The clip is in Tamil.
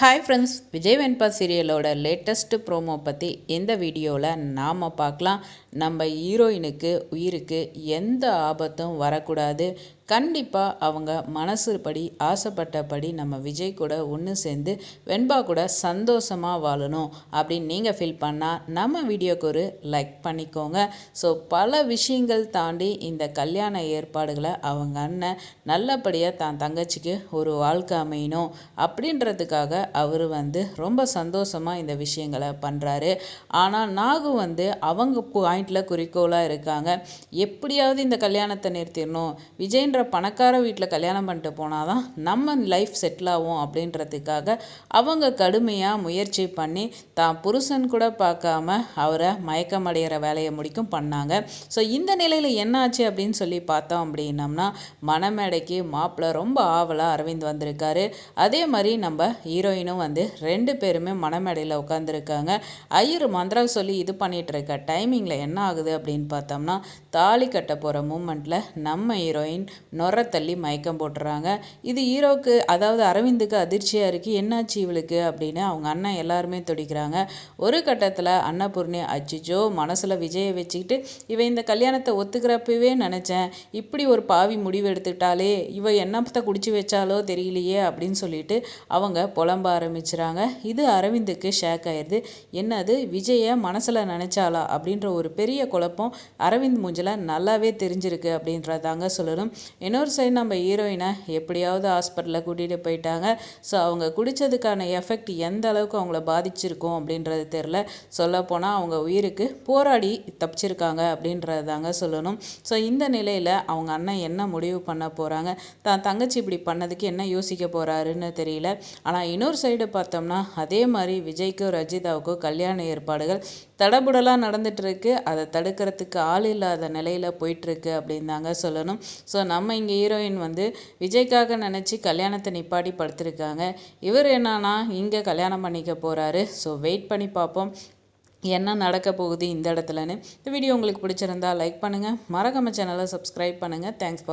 ஹாய் ஃப்ரெண்ட்ஸ் விஜய் வெண்பா சீரியலோட லேட்டஸ்ட்டு ப்ரோமோ பற்றி இந்த வீடியோவில் நாம் பார்க்கலாம். நம்ம ஹீரோயினுக்கு உயிருக்கு எந்த ஆபத்தும் வரக்கூடாது. கண்டிப்பாக அவங்க மனசுபடி ஆசைப்பட்டபடி நம்ம விஜய் கூட ஒன்று சேர்ந்து வெண்பா கூட சந்தோஷமாக வாழணும் அப்படின்னு நீங்கள் ஃபீல் பண்ணால் நம்ம வீடியோக்கு ஒரு லைக் பண்ணிக்கோங்க. ஸோ பல விஷயங்கள் தாண்டி இந்த கல்யாண ஏற்பாடுகளை அவங்க அண்ணன் நல்லபடியாக தான் தங்கச்சிக்கு ஒரு வாழ்க்கை அமையணும் அப்படின்றதுக்காக அவர் வந்து ரொம்ப சந்தோஷமாக இந்த விஷயங்களை பண்ணுறாரு ஆனால் நாகு வந்து அவங்க பாயிண்டில் குறிக்கோளாக இருக்காங்க. எப்படியாவது இந்த கல்யாணத்தை நிறுத்திடணும். விஜய்ன்ற பணக்கார வீட்டில் கல்யாணம் பண்ணிட்டு போனால் தான் நம்ம லைஃப் செட்டில் ஆகும் அப்படின்றதுக்காக அவங்க கடுமையாக முயற்சி பண்ணி தான் புருஷன் கூட பார்க்காம அவரை மயக்கம் அடைகிற வேலையை முடிக்கும் பண்ணாங்க. ஸோ இந்த நிலையில் என்னாச்சு அப்படின்னு சொல்லி பார்த்தோம் அப்படின்னம்னா மணமேடைக்கு மாப்பிள்ளை ரொம்ப ஆவலாக அரவிந்த் வந்திருக்காரு. அதே மாதிரி நம்ம ஹீரோயினும் வந்து ரெண்டு பேருமே மணமேடையில் உட்காந்துருக்காங்க ஐயர் மந்திரா சொல்லி இது பண்ணிகிட்டு இருக்க டைமிங்கில் என்ன ஆகுது அப்படின்னு பார்த்தோம்னா தாலி கட்ட போகிற மூமெண்ட்டில் நம்ம ஹீரோயின் நொற தள்ளி மயக்கம் போட்டுறாங்க. இது ஹீரோக்கு அதாவது அரவிந்துக்கு அதிர்ச்சியாக இருக்குது என்னாச்சு இவளுக்கு அப்படின்னு அவங்க அண்ணன் எல்லாருமே துடிக்கிறாங்க. ஒரு கட்டத்தில் அன்னபூர்ணி அச்சிச்சோ மனசில் விஜயை வச்சுக்கிட்டு இவ இந்த கல்யாணத்தை ஒத்துக்கிறப்பவே நினச்சேன். இப்படி ஒரு பாவி முடிவு எடுத்துக்கிட்டாலே இவ என்னத்தை குடிச்சு வச்சாலோ தெரியலையே அப்படின்னு சொல்லிட்டு அவங்க புலம்ப ஆரம்பிச்சுறாங்க. இது அரவிந்துக்கு ஷேக் ஆயிடுது என்னது விஜயை மனசில் நினச்சாலா அப்படின்ற ஒரு பெரிய குழப்பம் அரவிந்த் மூஞ்சில் நல்லாவே தெரிஞ்சிருக்கு அப்படின்றதாங்க சொல்லணும். இன்னொரு சைடு நம்ம ஹீரோயினை எப்படியாவது ஹாஸ்பிட்டலில் கூட்டிகிட்டு போயிட்டாங்க. ஸோ அவங்க குடித்ததுக்கான எஃபெக்ட் எந்த அளவுக்கு அவங்கள பாதிச்சிருக்கும் அப்படின்றது தெரில சொல்லப்போனால் அவங்க உயிருக்கு போராடி தப்பிச்சிருக்காங்க அப்படின்றது தாங்க சொல்லணும். ஸோ இந்த நிலையில் அவங்க அண்ணன் என்ன முடிவு பண்ண போகிறாங்க தான் தங்கச்சி இப்படி பண்ணதுக்கு என்ன யோசிக்க போகிறாருன்னு தெரியல. ஆனால் இன்னொரு சைடு பார்த்தோம்னா அதே மாதிரி விஜய்க்கும் ரஜிதாவுக்கும் கல்யாண ஏற்பாடுகள் தடபுடலாக நடந்துகிட்ருக்கு அதை தடுக்கிறதுக்கு ஆள் இல்லாத நிலையில் போயிட்டுருக்கு அப்படின்னு தாங்க சொல்லணும். ஸோ நம்ம இங்கே ஹீரோயின் வந்து விஜய்க்காக நினச்சி கல்யாணத்தை நிப்பாட்டி படுத்திருக்காங்க இவர் என்னன்னா இங்கே கல்யாணம் பண்ணிக்க போகிறாரு ஸோ வெயிட் பண்ணி பார்ப்போம். என்ன நடக்க போகுது இந்த இடத்துலன்னு. இந்த வீடியோ உங்களுக்கு பிடிச்சிருந்தா லைக் பண்ணுங்கள் மறக்காம சேனலை சப்ஸ்கிரைப் பண்ணுங்கள் தேங்க்ஸ் ஃபார்